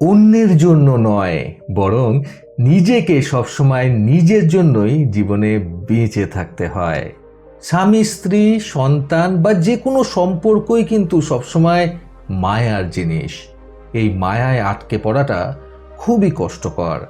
অন্যের জন্য নয়, বরং নিজেকে সবসময় নিজের জন্যই জীবনে বেঁচে থাকতে হয়। স্বামী, স্ত্রী, সন্তান বা যে কোনো সম্পর্কই কিন্তু সবসময় মায়ার জিনিস। এই মায়ায় আটকে পড়াটা খুবই কষ্টকর।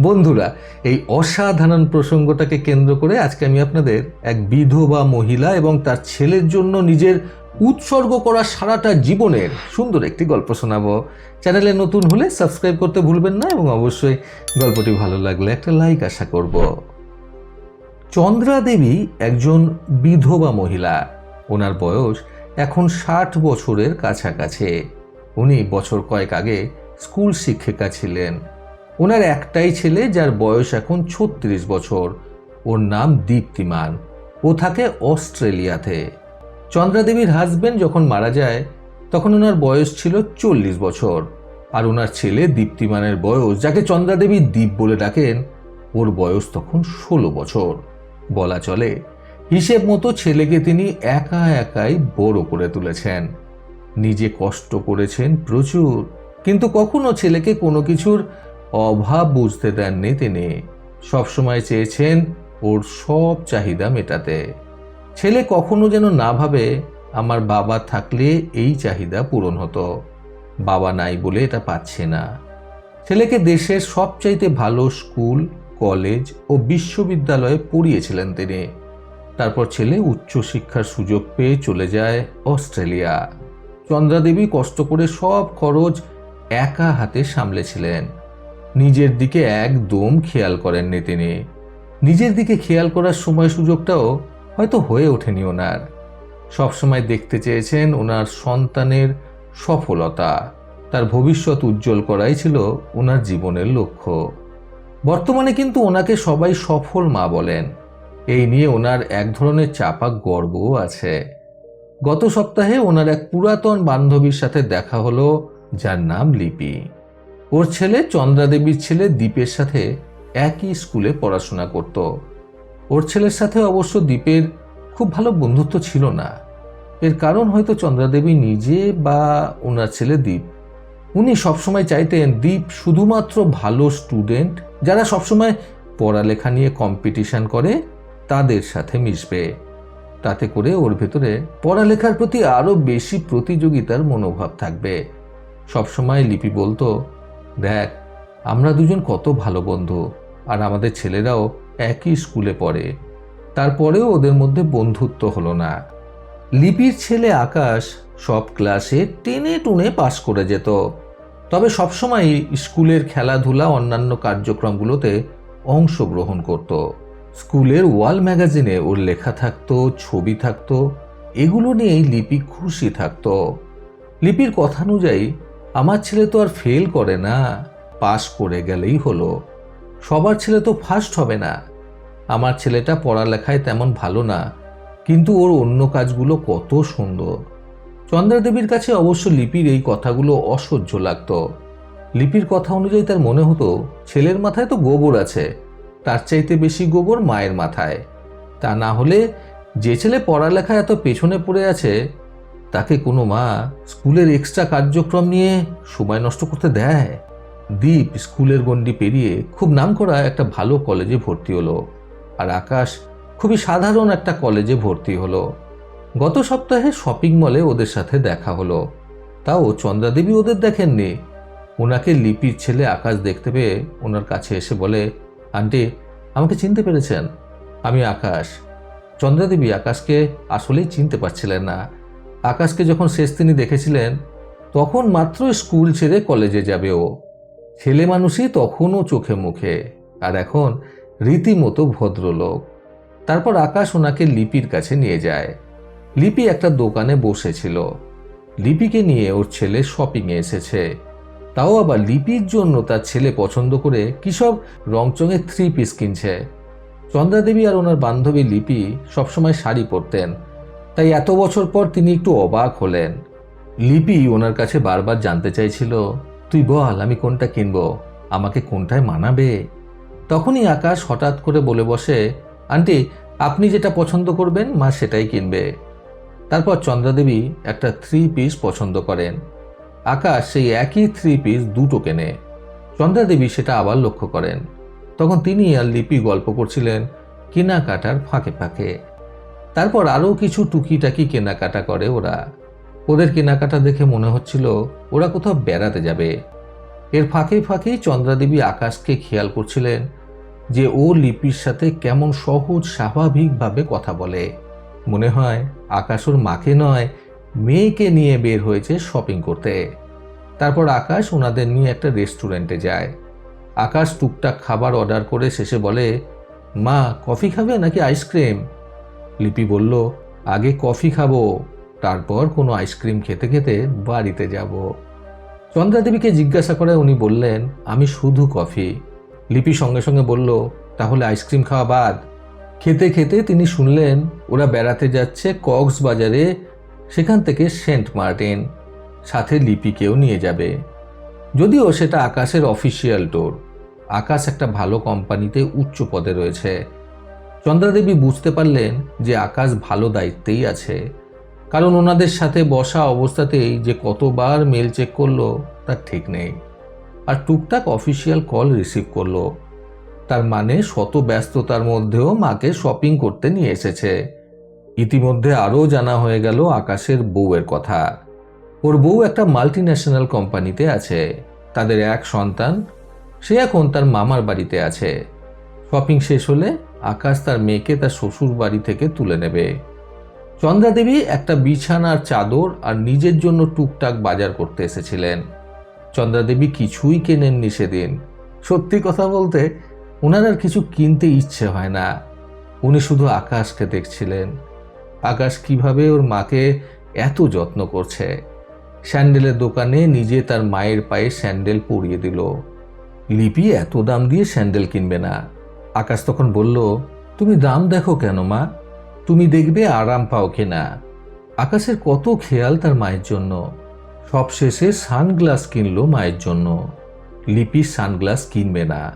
বন্ধুরা, এই অসাধারণ প্রসঙ্গটাকে কেন্দ্র করে আজকে আমি আপনাদের এক বিধবা মহিলা এবং তার ছেলের জন্য নিজের উৎসর্গ করা সারাটা জীবনের সুন্দর একটি গল্প শোনাবো। চ্যানেলে নতুন হলে সাবস্ক্রাইব করতে ভুলবেন না এবং অবশ্যই গল্পটি ভালো লাগলে একটা লাইক আশা করব। চন্দ্রা দেবী একজন বিধবা মহিলা। ওনার বয়স এখন ষাট বছরের কাছাকাছি। উনি বছর কয়েক আগে স্কুল শিক্ষিকা ছিলেন। ওনার একটাই ছেলে যার বয়স এখন ছত্রিশ বছর। ওর নাম দীপ্তিমান। ও থাকে অস্ট্রেলিয়াতে। চন্দ্রা দেবীর হাজবেন্ড যখন মারা যায়, তখন ওনার বয়স ছিল চল্লিশ বছর। আর ওনার ছেলে দীপ্তিমানের বয়স, যাকে চন্দ্রা দেবী দ্বীপ বলে ডাকেন, ওর বয়স তখন ষোলো বছর। বলা চলে, হিসেব মতো ছেলেকে তিনি একা একাই বড় করে তুলেছেন। নিজে কষ্ট করেছেন প্রচুর, কিন্তু কখনো ছেলেকে কোনো কিছুর অভাব বুঝতে দেননি তিনি। সবসময় চেয়েছেন ওর সব চাহিদা মেটাতে। ছেলে কখনো যেন না ভাবে, আমার বাবা থাকলে এই চাহিদা পূরণ হতো। বাবা নাই বলে এটা পাচ্ছে না। ছেলেকে দেশের সবচাইতে ভালো স্কুল, কলেজ ও বিশ্ববিদ্যালয়ে পড়িয়েছিলেন তিনি। তারপর ছেলে উচ্চশিক্ষার সুযোগ পেয়ে চলে যায় অস্ট্রেলিয়া। চন্দ্রাদেবী কষ্ট করে সব খরচ একা হাতে সামলেছিলেন। নিজের দিকে একদম খেয়াল করেননি তিনি। নিজের দিকে খেয়াল করার সময় সুযোগটাও হয়তো হয়ে ওঠেনি ওনার। সবসময় দেখতে চেয়েছেন ওনার সন্তানের সফলতা। তার ভবিষ্যৎ উজ্জ্বল করাই ছিল ওনার জীবনের লক্ষ্য। বর্তমানে কিন্তু ওনাকে সবাই সফল মা বলেন। এই নিয়ে ওনার এক ধরনের চাপা গর্বও আছে। গত সপ্তাহে ওনার এক পুরাতন বান্ধবীর সাথে দেখা হলো, যার নাম লিপি। ওর ছেলে চন্দ্রাদেবীর ছেলে দীপের সাথে একই স্কুলে পড়াশোনা করত। ওর ছেলের সাথে অবশ্য দ্বীপের খুব ভালো বন্ধুত্ব ছিল না। এর কারণ হয়তো চন্দ্রাদেবী নিজে বা ওনার ছেলে দীপ। উনি সবসময় চাইতেন দীপ শুধুমাত্র ভালো স্টুডেন্ট যারা সবসময় পড়ালেখা নিয়ে কম্পিটিশন করে তাদের সাথে মিশবে। তাতে করে ওর ভেতরে পড়ালেখার প্রতি আরও বেশি প্রতিযোগিতার মনোভাব থাকবে। সবসময় লিপি বলতো, দেখ, আমরা দুজন কত ভালো বন্ধু, আর আমাদের ছেলেরাও একই স্কুলে পড়ে। তারপরেও ওদের মধ্যে বন্ধুত্ব হলো না। লিপির ছেলে আকাশ সব ক্লাসে টেনে টুনে পাশ করে যেত। তবে সবসময় স্কুলের খেলাধুলা অন্যান্য কার্যক্রমগুলোতে অংশগ্রহণ করত। স্কুলের ওয়াল ম্যাগাজিনে ওর লেখা থাকতো, ছবি থাকতো, এগুলো নিয়েই লিপি খুশি থাকতো। লিপির কথানুযায়ী আমার ছেলে তো আর ফেল করে না, পাশ করে গেলেই হলো। সবার ছেলে তো ফার্স্ট হবে না। আমার ছেলেটা পড়ালেখায় তেমন ভালো না, কিন্তু ওর অন্য কাজগুলো কত সুন্দর। চন্দ্রাদেবীর কাছে অবশ্য লিপির এই কথাগুলো অসহ্য লাগত। লিপির কথা অনুযায়ী তার মনে হতো, ছেলের মাথায় তো গোবর আছে, তার চাইতে বেশি গোবর মায়ের মাথায়। তা না হলে যে ছেলে পড়ালেখায় এত পেছনে পড়ে আছে, তাকে কোনো মা স্কুলের এক্সট্রা কার্যক্রম নিয়ে সময় নষ্ট করতে দেয়? দীপ স্কুলের গণ্ডি পেরিয়ে খুব নামকরা একটা ভালো কলেজে ভর্তি হলো আর আকাশ খুবই সাধারণ একটা কলেজে ভর্তি হলো। গত সপ্তাহে শপিং মলে ওদের সাথে দেখা হলো। তাও চন্দ্রাদেবী ওদের দেখেননি। ওনাকে লিপির ছেলে আকাশ দেখতে পেয়ে ওনার কাছে এসে বলে, আন্টি, আমাকে চিনতে পেরেছেন। আমি আকাশ। চন্দ্রাদেবী আকাশকে আসলেই চিনতে পারছিলেন না। আকাশকে যখন শেষ তিনি দেখেছিলেন, তখন মাত্র স্কুল ছেড়ে কলেজে যাবে ও। ছেলে মানুষই তখনও চোখে মুখে। আর এখন রীতিমতো ভদ্রলোক। তারপর আকাশ ওনাকে লিপির কাছে নিয়ে যায়। লিপি একটা দোকানে বসেছিল। লিপিকে নিয়ে ওর ছেলে শপিংয়ে এসেছে। তাও আবার লিপির জন্য তার ছেলে পছন্দ করে কিসব রংচঙের থ্রি পিস কিনছে। চন্দ্রাদেবী আর ওনার বান্ধবী লিপি সবসময় শাড়ি পরতেন। তাই এত বছর পর তিনি একটু অবাক হলেন। লিপি ওনার কাছে বারবার জানতে চাইছিল তুই বল, আমি কোনটা কিনবো? আমাকে কোনটায় মানাবে? তখনই আকাশ হঠাৎ করে বলে বসে, আন্টি, আপনি যেটা পছন্দ করবেন, মা সেটাই কিনবে। তারপর চন্দ্রাদেবী একটা থ্রি পিস পছন্দ করেন। আকাশ সেই একই থ্রি পিস দুটো কেনে। চন্দ্রাদেবী সেটা আবার লক্ষ্য করেন। তখন তিনি আর লিপি গল্প করছিলেন কেনাকাটার ফাঁকে ফাঁকে। তারপর আরও কিছু টুকিটাকি কেনাকাটা করে ওরা। ওদের কেনাকাটা দেখে মনে হচ্ছিল ওরা কোথাও বেড়াতে যাবে। এর ফাঁকে ফাঁকেই চন্দ্রাদেবী আকাশকে খেয়াল করছিলেন যে ও লিপির সাথে কেমন সহজ, স্বাভাবিকভাবে কথা বলে। মনে হয় আকাশ ওর মাকে নয়, মেয়েকে নিয়ে বের হয়েছে শপিং করতে। তারপর আকাশ ওনাদের নিয়ে একটা রেস্টুরেন্টে যায়। আকাশ টুকটাক খাবার অর্ডার করে শেষে বলে, মা, কফি খাবে নাকি আইসক্রিম? লিপি বলল, আগে কফি খাব। তারপর কোনো আইসক্রিম খেতে খেতে বাড়িতে যাব। চন্দ্রাদেবীকে জিজ্ঞাসা করে উনি বললেন, আমি শুধু কফি লিপি সঙ্গে সঙ্গে বলল, তাহলে আইসক্রিম খাওয়া বাদ। খেতে খেতে তিনি শুনলেন, ওরা বেড়াতে যাচ্ছে কক্সবাজারে, সেখান থেকে সেন্ট মার্টিন। সাথে লিপিকেও নিয়ে যাবে। যদিও সেটা আকাশের অফিসিয়াল টোর আকাশ একটা ভালো কোম্পানিতে উচ্চ পদে রয়েছে। চন্দ্রাদেবী বুঝতে পারলেন যে আকাশ ভালো দায়িত্বেই আছে। কারণ ওনাদের সাথে বসা অবস্থাতেই যে কতবার মেল চেক করল, তার ঠিক নেই। আর টুকটাক অফিসিয়াল কল রিসিভ করল। তার মানে শত ব্যস্ততার মধ্যেও মাকে শপিং করতে নিয়ে এসেছে। ইতিমধ্যে আরও জানা হয়ে গেল আকাশের বউয়ের কথা। ওর বউ একটা মাল্টি ন্যাশনাল কোম্পানিতে আছে। তাদের এক সন্তান, সে এখন তার মামার বাড়িতে আছে। শপিং শেষ হলে আকাশ তার মেয়েকে তার শ্বশুর বাড়ি থেকে তুলে নেবে। চন্দ্রাদেবী একটা বিছানার চাদর আর নিজের জন্য টুকটাক বাজার করতে এসেছিলেন। চন্দ্রাদেবী কিছুই কেনেননি সেদিন। সত্যি কথা বলতে ওনার আর কিছু কিনতে ইচ্ছে হয় না। উনি শুধু আকাশকে দেখছিলেন। আকাশ কীভাবে ওর মাকে এত যত্ন করছে। স্যান্ডেলের দোকানে নিজে তার মায়ের পায়ে স্যান্ডেল পরিয়ে দিল। লিপি এত দাম দিয়ে স্যান্ডেল কিনবে না। আকাশ তখন বলল, তুমি দাম দেখো কেন মা? তুমি দেখবে আরাম পাও কিনা। আকাশের কত খেয়াল তার মায়ের জন্য। সবশেষে সানগ্লাস কিনলো মায়ের জন্য। লিপি সানগ্লাস কিনবে না।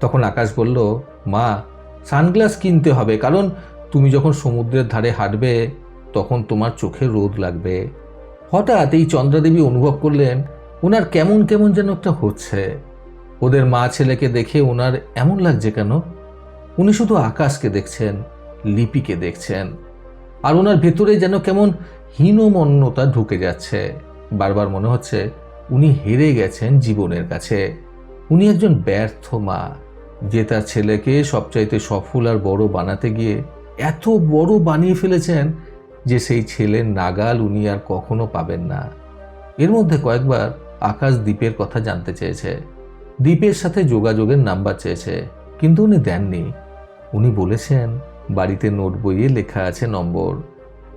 তখন আকাশ বলল, মা, সানগ্লাস কিনতে হবে, কারণ তুমি যখন সমুদ্রের ধারে হাঁটবে, তখন তোমার চোখে রোদ লাগবে। হঠাৎ এই চন্দ্রাদেবী অনুভব করলেন, ওনার কেমন কেমন যেন একটা হচ্ছে। ওদের মা ছেলেকে দেখে ওনার এমন লাগছে কেন? উনি শুধু আকাশকে দেখছেন। লিপিকে দেখছেন। আর ওনার ভেতরে যেন কেমন হীনমন্যতা ঢুকে যাচ্ছে। বারবার মনে হচ্ছে উনি হেরে গেছেন জীবনের কাছে। উনি একজন ব্যর্থ মা, যে তার ছেলেকে সবচাইতে সফল আর বড় বানাতে গিয়ে এত বড় বানিয়ে ফেলেছেন যে সেই ছেলের নাগাল উনি আর কখনো পাবেন না। এর মধ্যে কয়েকবার আকাশ দ্বীপের কথা জানতে চেয়েছে। দ্বীপের সাথে যোগাযোগের নাম্বার চেয়েছে, কিন্তু উনি দেননি। উনি বলেছেন বাড়িতে নোট বইয়ে লেখা আছে নম্বর।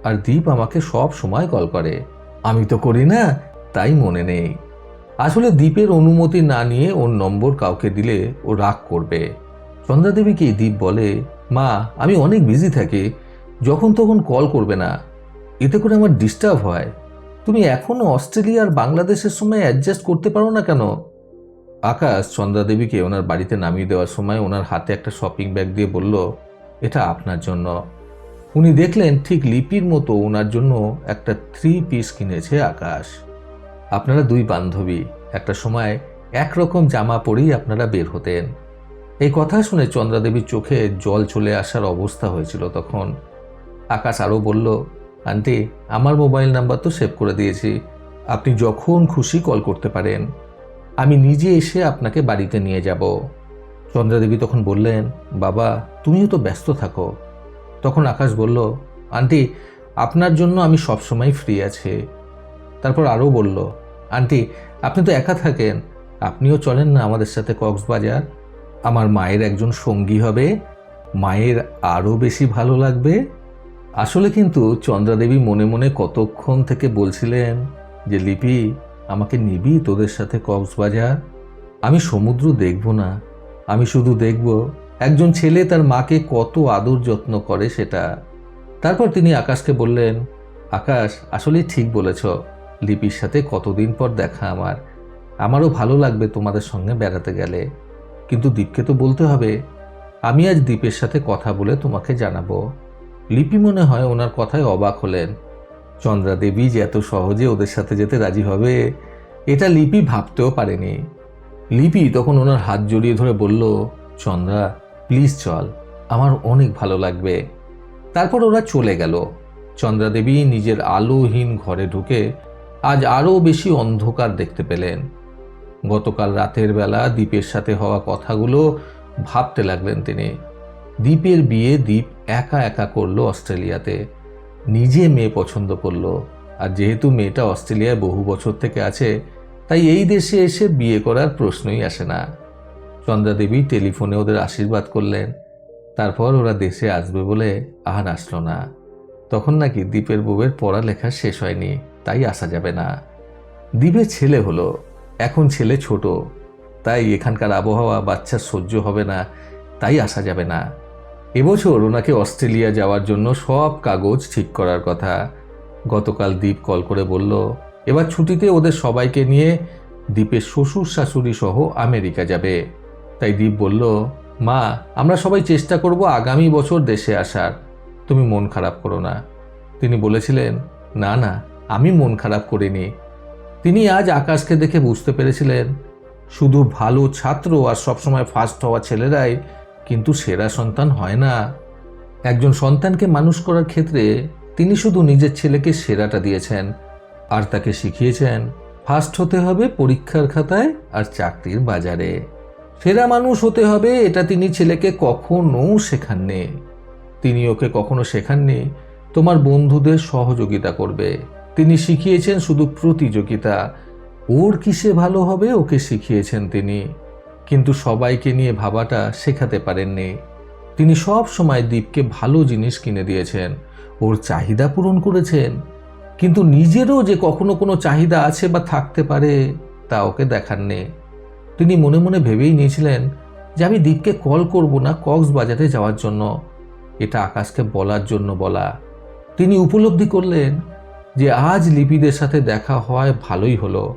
আর দীপ আমাকে সব সময় কল করে। আমি তো করি না, তাই মনে নেই। আসলে দ্বীপের অনুমতি না নিয়ে ওর নম্বর কাউকে দিলে ও রাগ করবে। চন্দ্রাদেবীকে দীপ বলে, মা, আমি অনেক বিজি থাকি। যখন তখন কল করবে না। এতে করে আমার ডিস্টার্ব হয়। তুমি এখনও অস্ট্রেলিয়া আর বাংলাদেশের সময় অ্যাডজাস্ট করতে পারো না কেন? আকাশ চন্দ্রাদেবীকে ওনার বাড়িতে নামিয়ে দেওয়ার সময় ওনার হাতে একটা শপিং ব্যাগ দিয়ে বলল এটা আপনার জন্য। উনি দেখলেন ঠিক লিপির মতো ওনার জন্য একটা থ্রি পিস কিনেছে আকাশ। আপনারা দুই বান্ধবী, একটা সময় একরকম জামা পরেই আপনারা বের হতেন। এই কথা শুনে চন্দ্রাদেবীর চোখে জল চলে আসার অবস্থা হয়েছিল তখন। আকাশ আরও বলল, আন্টি, আমার মোবাইল নাম্বার তো সেভ করে দিয়েছি। আপনি যখন খুশি কল করতে পারেন। আমি নিজে এসে আপনাকে বাড়িতে নিয়ে যাব। চন্দ্রাদেবী তখন বললেন, বাবা তুমিও তো ব্যস্ত থাকো। তখন আকাশ বলল, আন্টি, আপনার জন্য আমি সবসময় ফ্রি আছি। তারপর আরও বলল, আন্টি, আপনি তো একা থাকেন, আপনিও চলেন না আমাদের সাথে কক্সবাজার। আমার মায়ের একজন সঙ্গী হবে, মায়ের আরও বেশি ভালো লাগবে। আসলে কিন্তু চন্দ্রাদেবী মনে মনে কতক্ষণ থেকে বলছিলেন যে, লিপি, আমাকে নিবি তোদের সাথে কক্সবাজার। আমি সমুদ্র দেখব না। আমি শুধু দেখব একজন ছেলে তার মাকে কত আদর যত্ন করে সেটা। তারপর তিনি আকাশকে বললেন, আকাশ আসলে ঠিক বলেছ। লিপির সাথে কতদিন পর দেখা আমার। আমারও ভালো লাগবে তোমাদের সঙ্গে বেড়াতে গেলে। কিন্তু দীপকে তো বলতে হবে, আমি আজ দীপের সাথে কথা বলে তোমাকে জানাব লিপি মনে হয় ওনার কথায় অবাক হলেন। চন্দ্রা দেবী যে এত সহজে ওদের সাথে যেতে রাজি হবে, এটা লিপি ভাবতেও পারেনি। লিপি তখন ওনার হাত জড়িয়ে ধরে বলল, চন্দ্রা প্লিজ চল, আমার অনেক ভালো লাগবে। তারপর ওরা চলে গেল। চন্দ্রাদেবী নিজের আলোহীন ঘরে ঢুকে আজ আরও বেশি অন্ধকার দেখতে পেলেন। গতকাল রাতের বেলা দ্বীপের সাথে হওয়া কথাগুলো ভাবতে লাগলেন তিনি। দ্বীপের বিয়ে দ্বীপ একা একা করল অস্ট্রেলিয়াতে। নিজে মেয়ে পছন্দ করল। আর যেহেতু মেয়েটা অস্ট্রেলিয়ায় বহু বছর থেকে আছে তাই এই দেশে এসে বিয়ে করার প্রশ্নই আসে না। চন্দ্রাদেবী টেলিফোনে ওদের আশীর্বাদ করলেন। তারপর ওরা দেশে আসবে বলে আর আসলো না। তখন নাকি দ্বীপের বউয়ের পড়ালেখা শেষ হয়নি, তাই আসা যাবে না। দ্বীপের ছেলে হলো, এখন ছেলে ছোট। তাই এখানকার আবহাওয়া, বাচ্চার সহ্য হবে না, তাই আসা যাবে না। এবছর ওনাকে অস্ট্রেলিয়া যাওয়ার জন্য সব কাগজ ঠিক করার কথা। গতকাল দ্বীপ কল করে বলল এবার ছুটিতে ওদের সবাইকে নিয়ে দ্বীপের শ্বশুর শাশুড়ি সহ আমেরিকা যাবে। তাই দ্বীপ বলল, মা, আমরা সবাই চেষ্টা করব আগামী বছর দেশে আসার। তুমি মন খারাপ করো না। তিনি বলেছিলেন, না না, আমি মন খারাপ করিনি। তিনি আজ আকাশকে দেখে বুঝতে পেরেছিলেন, শুধু ভালো ছাত্র আর সবসময় ফার্স্ট হওয়া ছেলেরাই কিন্তু সেরা সন্তান হয় না। একজন সন্তানকে মানুষ করার ক্ষেত্রে তিনি শুধু নিজের ছেলেকে সেরাটা দিয়েছেন আর তাকে শিখিয়েছেন, ফার্স্ট হতে হবে পরীক্ষার খাতায় আর চাকরির বাজারে। সেরা মানুষ হতে হবে, এটা তিনি ছেলেকে কখনো শেখাননি। তিনি ওকে কখনো শেখাননি, তোমার বন্ধুদের সহযোগিতা করবে। তিনি শিখিয়েছেন শুধু প্রতিযোগিতা, ওর কিসে ভালো হবে ওকে শিখিয়েছেন তিনি। কিন্তু সবাইকে নিয়ে ভাবাটা শেখাতে পারেননি। তিনি সব সময় দ্বীপকে ভালো জিনিস কিনে দিয়েছেন, ওর চাহিদা পূরণ করেছেন। কিন্তু নিজেরও যে কখনো কোনো চাহিদা আছে বা থাকতে পারে, তা ওকে দেখাননি তিনি মনে মনে ভেবেই নিয়েছিলেন যে আমি দ্বীপকে কল করব না কক্সবাজারে যাওয়ার জন্য। এটা আকাশকে বলার জন্য বলা। তিনি উপলব্ধি করলেন যে আজ লিপিদের সাথে দেখা হওয়ায় ভালোই হলো।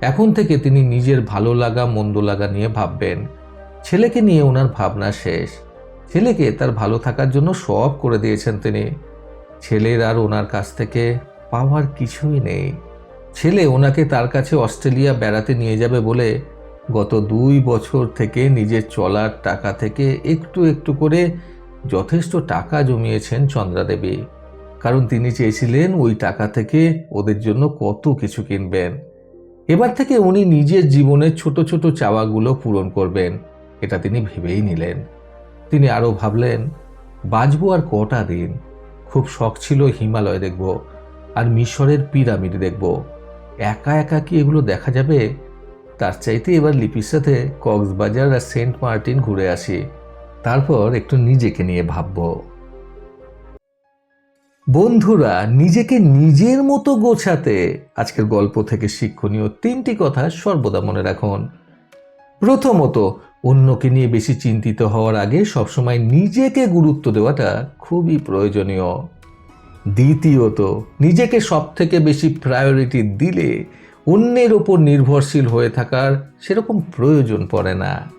এখন থেকে তিনি নিজের ভালো লাগা, মন্দ লাগা নিয়ে ভাববেন। ছেলেকে নিয়ে ওনার ভাবনা শেষ। ছেলেকে তার ভালো থাকার জন্য সব করে দিয়েছেন তিনি। ছেলের আর ওনার কাছ থেকে পাওয়ার কিছুই নেই। ছেলে ওনাকে তার কাছে অস্ট্রেলিয়া বেড়াতে নিয়ে যাবে বলে গত দুই বছর থেকে নিজের চলার টাকা থেকে একটু একটু করে যথেষ্ট টাকা জমিয়েছেন চন্দ্রাদেবী। কারণ তিনি চেয়েছিলেন ওই টাকা থেকে ওদের জন্য কত কিছু কিনবেন। এবার থেকে উনি নিজের জীবনের ছোট ছোট চাওয়াগুলো পূরণ করবেন, এটা তিনি ভেবেই নিলেন। তিনি আরও ভাবলেন, বাঁচবো আর কটা দিন? খুব শখ ছিল হিমালয় দেখব। আর মিশরের পিরামিড দেখব। একা একা কি এগুলো দেখা যাবে? তার চাইতে এবার লিপির সাথে কক্সবাজার আর সেন্ট মার্টিন ঘুরে আসি। তারপর একটু নিজেকে নিয়ে ভাববো। বন্ধুরা, নিজেকে নিজের মতো গোছাতে আজকের গল্প থেকে শিক্ষণীয় তিনটি কথা সর্বদা মনে রাখুন। প্রথমত, অন্যকে নিয়ে বেশি চিন্তিত হওয়ার আগে সবসময় নিজেকে গুরুত্ব দেওয়াটা খুবই প্রয়োজনীয়। দ্বিতীয়ত, নিজেকে সব থেকে বেশি প্রায়োরিটি দিলে অন্যের ওপর নির্ভরশীল হয়ে থাকার সেরকম প্রয়োজন পড়ে না।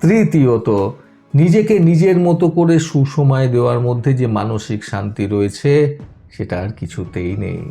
তৃতীয়ত, নিজেকে নিজের মতো করে সুসময় দেওয়ার মধ্যে যে মানসিক শান্তি রয়েছে, সেটা আর কিছুতেই নেই।